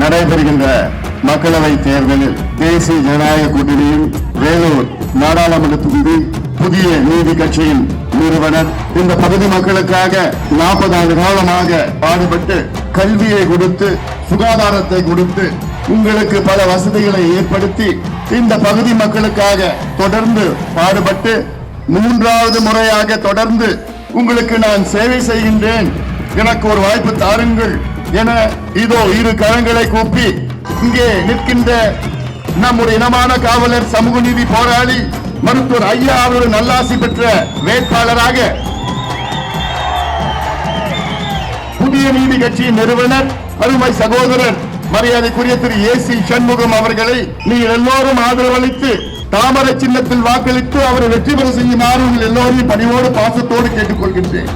நடைபெறுகின்ற மக்களவை தேர்தலில் தேசிய ஜனநாயக கூட்டணியின் வேலூர் நாடாளுமன்ற தொகுதி புதிய நீதி கட்சியின் நிறுவனர். இந்த பகுதி மக்களுக்காக நாற்பது ஆண்டு காலமாக பாடுபட்டு கல்வியை கொடுத்து சுகாதாரத்தை கொடுத்து உங்களுக்கு பல வசதிகளை ஏற்படுத்தி இந்த பகுதி மக்களுக்காக தொடர்ந்து பாடுபட்டு மூன்றாவது முறையாக தொடர்ந்து உங்களுக்கு நான் சேவை செய்கின்றேன். எனக்கு ஒரு வாய்ப்பு தாருங்கள். என இதோ இரு கரங்களை கூப்பி இங்கே நிற்கின்ற நம்முடைய இனமான காவலர் சமூக நீதி போராளி மருத்துவர் ஐயா அவர்கள் நல்லாசி பெற்ற வேட்பாளராக புதிய நீதி கட்சியின் நிறுவனர் அருமை சகோதரர் மரியாதைக்குரிய திரு ஏ சி சண்முகம் அவர்களை நீங்கள் எல்லோரும் ஆதரவளித்து தாமரை சின்னத்தில் வாக்களித்து அவரை வெற்றி பெற செய்யுமாறு உங்கள் எல்லோரையும் பணிவோடு பாசத்தோடு கேட்டுக்கொள்கின்றேன்.